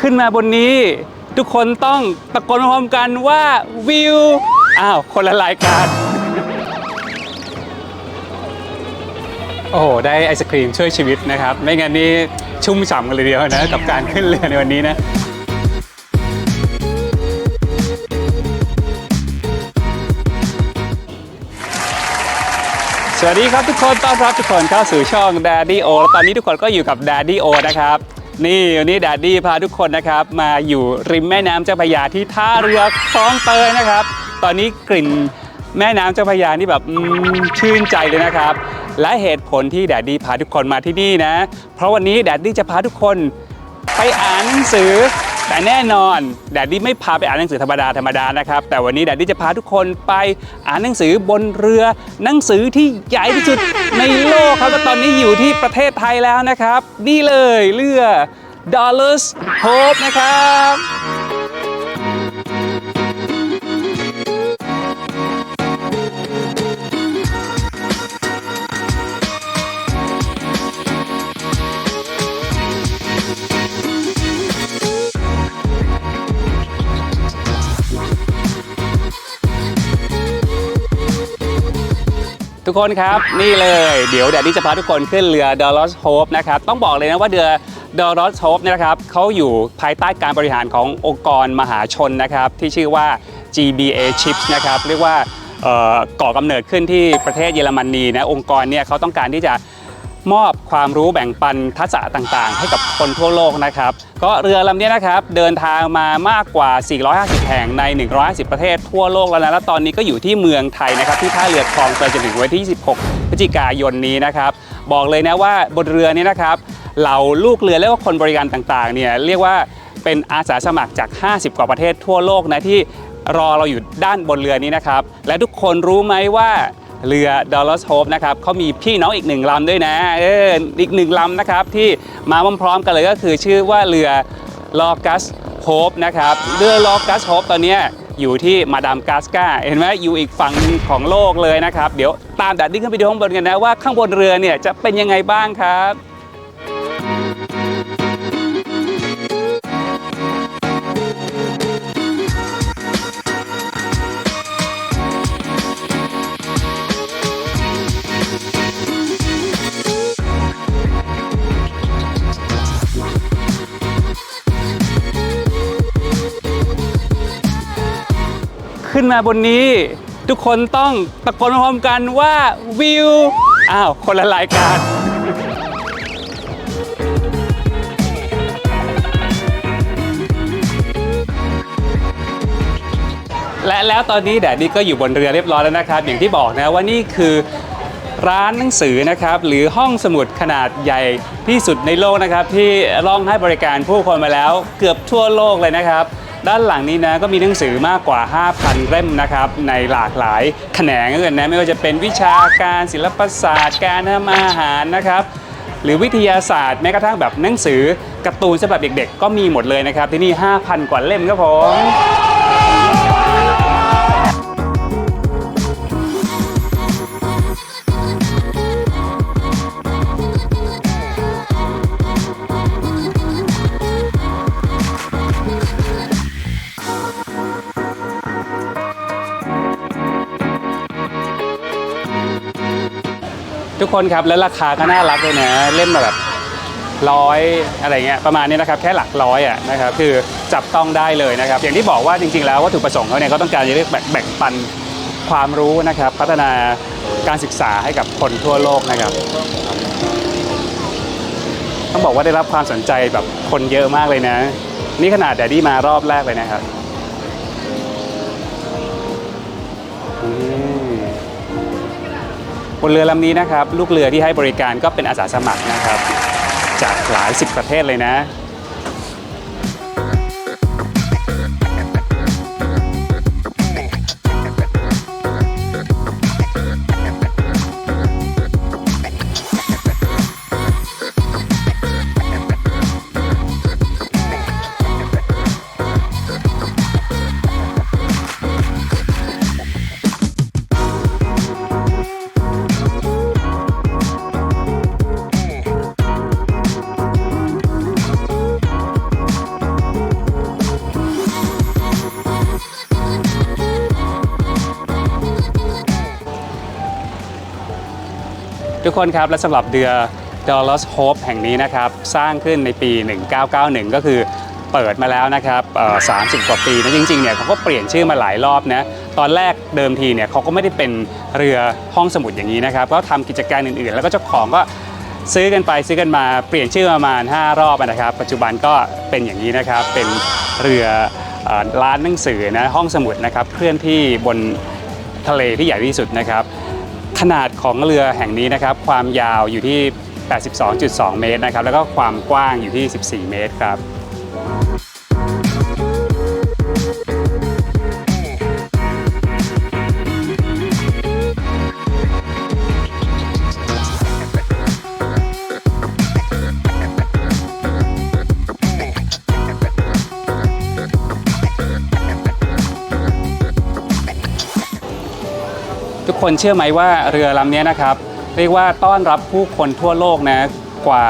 ขึ้นมาบนนี้ ทุกคนต้องตะโกนพร้อมกันว่าวิวอ้าวคนละรายการ โอ้โห ได้ไอศครีมช่วยชีวิตนะครับ ไม่งั้นนี่ชุ่มฉ่ำกันเลยเดียวนะกับการขึ้นเรือในวันนี้นะสวัสดีครับทุกคนต้อนรับทุกคนเข้าสู่ช่อง Daddy O และตอนนี้ทุกคนก็อยู่กับ Daddy O นะครับ นี่วันนี้ Daddy พาทุกคนนะครับ มาอยู่ริมแม่น้ำเจ้าพระยาที่ท่าเรือคลองเตยนะครับ ตอนนี้กลิ่นแม่น้ำเจ้าพระยานี่แบบอืมชื่นใจเลยนะครับ และเหตุผลที่แดดดี้พาทุกคนมาที่นี่นะ เพราะวันนี้แดดดี้จะพาทุกคนไปอ่านหนังสือ แต่แน่นอนแดดดี้ไม่พาไปอ่านหนังสือธรรมดาธรรมดานะครับ แต่วันนี้แดดดี้จะพาทุกคนไปอ่านหนังสือบนเรือหนังสือที่ใหญ่ที่สุดในโลกครับตอนนี้อยู่ที่ประเทศไทยแล้วนะครับ นี่เลยเรือ Dollars Hope นะครับ ทุกคนครับนี่เลยเดี๋ยวแดดดี้จะพาทุกคนขึ้นเรือดอลลอสโฮปนะครับต้องบอกเลยนะว่าเรือ d o l o s Hope เนี่ยนะครับเขาอยู่ภายใต้การบริหารขององค์กรมหาชนนะครับที่ชื่อว่า GBA Chips นะครับเรียกว่าเอ่อก่อกำเนิดขึ้นที่ประเทศเยอรมนีนะองค์กรเนี่ยเขาต้องการที่จะ มอบความรู้แบ่งปันทักษะต่างๆ ให้กับคนทั่วโลกนะครับ ก็เรือลำนี้นะครับเดินทางมามากกว่า 450 แห่งใน 150 ประเทศทั่วโลกแล้วนะและตอนนี้ก็อยู่ที่เมืองไทยนะครับที่ท่าเรือคลองเตยจนถึงวันที่26พฤศจิกายนนี้นะครับบอกเลยนะว่าบนเรือนี้นะครับเหล่าลูกเรือและว่าคนบริการต่างๆเนี่ยเรียกว่าเป็นอาสาสมัครจาก 50 กว่าประเทศทั่วโลกนะที่รอเราอยู่ด้านบนเรือนี้นะครับ และทุกคนรู้ไหมว่า เรือ d o l l a r Hope นะครับเขามีพี่น้องอีกหนึ่งลำด้วยนะเอออีกหนึ่งลำนะครับที่มาพร้อมๆกันเลยก็คือชื่อว่าเรือลอกัสโฮปนะครับเรือลอกัสโฮปตอนนี้อยู่ที่มาดามกาสกาเห็นไหมอยู่อีกฝั่งของโลกเลยนะครับ เดี๋ยวตามดัดดิ้งขึ้นไปดูข้างบนกันนะว่าข้างบนเรือเนี่ยจะเป็นยังไงบ้างครับ ขึ้นมาบนนี้ ทุกคนต้องตะโกนพร้อมกันว่าวิวอ้าวคนละรายการและแล้วตอนนี้แดดดี้ก็อยู่บนเรือเรียบร้อยแล้วนะครับ อย่างที่บอกนะว่านี่คือร้านหนังสือนะครับ หรือห้องสมุดขนาดใหญ่ที่สุดในโลกนะครับ ที่ร่องให้บริการผู้คนมาแล้วเกือบทั่วโลกเลยนะครับ ด้านหลังนี้นะก็มีหนังสือมากกว่า 5,000 เล่มนะครับในหลากหลายแขนงเลยนะไม่ว่าจะเป็นวิชาการศิลปศาสตร์ การทำอาหารนะครับหรือวิทยาศาสตร์แม้กระทั่งแบบหนังสือการ์ตูนสำหรับเด็กๆ ก็มีหมดเลยนะครับที่นี่ 5,000 กว่าเล่มครับผม ทุกคนครับแล้วราคาก็น่ารักเลยนะเล่มละแบบร้อยอะไรเงี้ยประมาณนี้นะครับแค่หลักร้อยอะนะครับคือจับต้องได้เลยนะครับอย่างที่บอกว่าจริง ๆ แล้ววัตถุประสงค์เขาเนี่ยเขาต้องการจะเรียกแบ่งแบ่งปันความรู้นะครับพัฒนาการศึกษาให้กับคนทั่วโลกนะครับ ต้องบอกว่าได้รับความสนใจแบบคนเยอะมากเลยนะ นี่ขนาดแดดดี้มารอบแรกเลยนะครับ บนเรือลำนี้นะครับลูกเรือที่ให้บริการก็เป็นอาสาสมัครนะครับ จากหลายสิบประเทศเลยนะ ทุกคนครับและสำหรับเรือ Dollars Hope แห่งนี้นะครับ สร้างขึ้นในปี 1991 ก็คือเปิดมาแล้วนะครับ30กว่าปีนะจริงๆเนี่ยเขาก็เปลี่ยนชื่อมาหลายรอบนะตอนแรกเดิมทีเนี่ยเขาก็ไม่ได้เป็นเรือห้องสมุดอย่างนี้นะครับก็ทำกิจการอื่นๆ แล้วก็เจ้าของก็ซื้อกันไปซื้อกันมาเปลี่ยนชื่อประมาณ 5 รอบนะครับ ปัจจุบันก็เป็นอย่างนี้นะครับเป็นเรือร้านหนังสือนะห้องสมุดนะครับเคลื่อนที่บนทะเลที่ใหญ่ที่สุดนะครับ ขนาดของเรือแห่งนี้นะครับ ความยาวอยู่ที่ 82.2 เมตรนะครับ แล้วก็ความกว้างอยู่ที่ 14 เมตรครับ คนเชื่อไหมว่าเรือลำนี้นะครับ เรียกว่าต้อนรับผู้คนทั่วโลกนะกว่า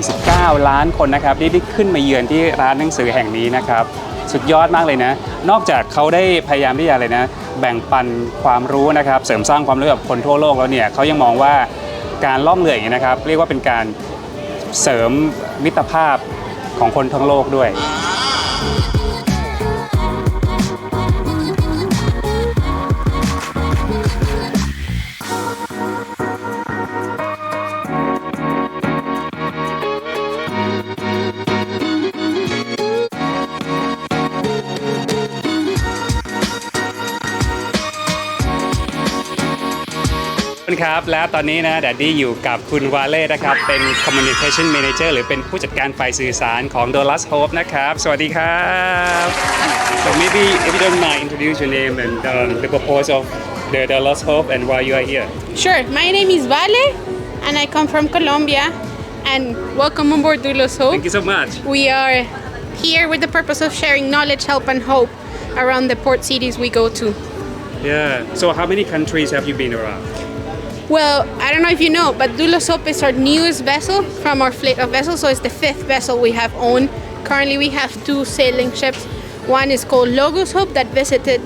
49 ล้านคนนะครับที่ได้ขึ้นมาเยือนที่ร้านหนังสือแห่งนี้นะครับ สุดยอดมากเลยนะ นอกจากเขาได้พยายามที่จะอะไรนะ แบ่งปันความรู้นะครับ เสริมสร้างความรู้กับคนทั่วโลกแล้วเนี่ยเขายังมองว่าการล่องเรืออย่างนี้นะครับ เรียกว่าเป็นการเสริมมิตรภาพของคนทั้งโลกด้วย คุณครับ และตอนนี้นะแดดดี้อยู่กับคุณวาเล่นะครับ เป็น Communication Manager หรือเป็นผู้จัดการฝ่ายสื่อสารของ Dollars Hope นะครับ สวัสดีครับ so maybe if you don't mind introduce your name and um, the purpose of the Dollars Hope and why you are here Sure. My name is Vale, and I come from Colombia. And welcome on board Dulos Hope. thank you so much We are here with the purpose of sharing knowledge, help, and hope around the port cities we go to. yeah so how many countries have you been around Well, I don't know if you know, but Dulos Hope is our newest vessel from our fleet of vessels, so it's the fifth vessel we have owned. Currently, we have two sailing ships. One is called Logos Hope that visited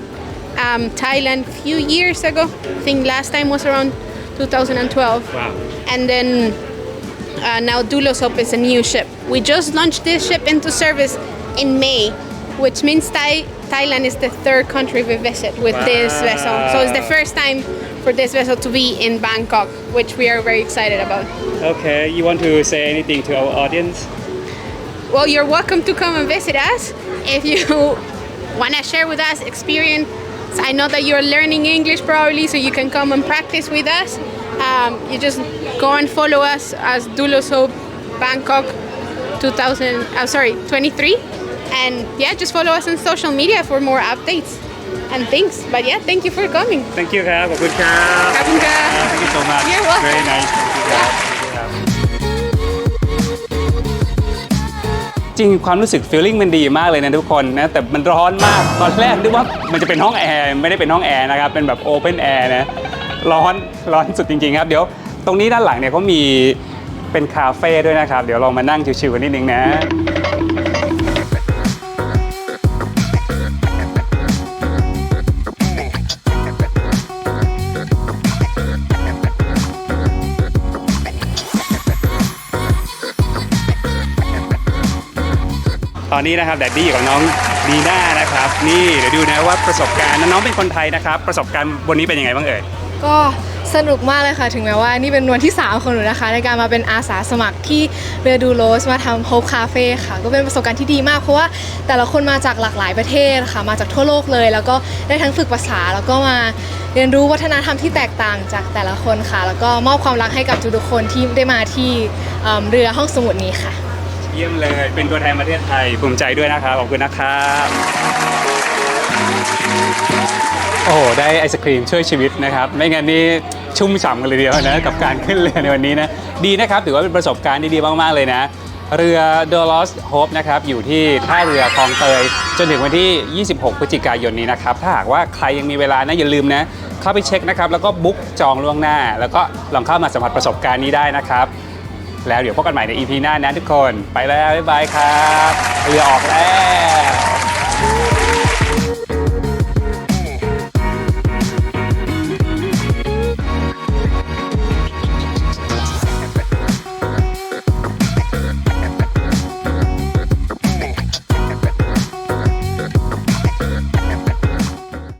um, Thailand a few years ago. I think last time was around 2012. wow and then uh, now Dulos Hope is a new ship. We just launched this ship into service in May, which means Thai- Thailand is the third country we visit with this vessel. So it's the first time for this vessel to be in Bangkok, which we are very excited about. okay you want to say anything to our audience Well, you're welcome to come and visit us if you want to share with us experience. I know that you're learning English probably, so you can come and practice with us. Um, you just go and follow us as Dulos Hope Bangkok 2000. I'm sorry, 23. And yeah, just follow us on social media for more updates and things. But yeah, thank you for coming. thank you ครับขอบคุณครับ ขอบคุณครับ thank you so much You're welcome. very nice Thank you ครับ จริงความรู้สึก feeling มันดีมากเลยนะทุกคนนะแต่มันร้อนมากตอนแรกนึกว่ามันจะเป็นห้องแอร์ไม่ได้เป็นห้องแอร์นะครับเป็นแบบ open air นะร้อนร้อนสุดจริงๆครับเดี๋ยวตรงนี้ด้านหลังเนี่ยเขามีเป็นคาเฟ่ด้วยนะครับ เดี๋ยวเรามานั่งชิวๆกันนิดนึงนะ ตอนนี้นะครับแดดดี้อยู่กับน้องดีน่านะครับ นี่เดี๋ยวดูนะว่าประสบการณ์น้องเป็นคนไทยนะครับ ประสบการณ์บนนี้เป็นยังไงบ้างเอ่ยก็สนุกมากเลยค่ะ ถึงแม้ว่านี่เป็นวันที่ 3 ของหนูนะคะ ในการมาเป็นอาสาสมัครที่เรือดูโรสมาทำโฮปคาเฟ่ค่ะ ก็เป็นประสบการณ์ที่ดีมาก เพราะว่าแต่ละคนมาจากหลากหลายประเทศค่ะ มาจากทั่วโลกเลย แล้วก็ได้ทั้งฝึกภาษา แล้วก็มาเรียนรู้วัฒนธรรมที่แตกต่างจากแต่ละคนค่ะ แล้วก็มอบความรักให้กับทุกๆคนที่ได้มาที่เรือห้องสมุดนี้ค่ะ ยี่ยมเลย เป็นตัวแทนประเทศไทย ภูมิใจด้วยนะครับ ขอบคุณนะครับ โอ้โห ได้ไอศครีมช่วยชีวิตนะครับ ไม่งั้นนี่ชุ่มฉ่ำกันเลยเดียวนะ กับการขึ้นเรือในวันนี้นะ ดีนะครับ ถือว่าเป็นประสบการณ์ที่ดีมาก ๆ เลยนะ เรือ d o l o s Hope นะครับ อยู่ที่ท่าเรือคลองเตย จนถึงวันที่ 26 พฤศจิกายนนี้นะครับ ถ้าหากว่าใครยังมีเวลานะอย่าลืมนะเข้าไปเช็คนะครับ แล้วก็บุ๊กจองล่วงหน้า แล้วก็ลองเข้ามาสัมผัสประสบการณ์นี้ได้นะครับ แล้วเดี๋ยวพบกันใหม่ใน EP หน้านะทุกคน ไปแล้ว บ๊ายบายครับเรือออกแล้ว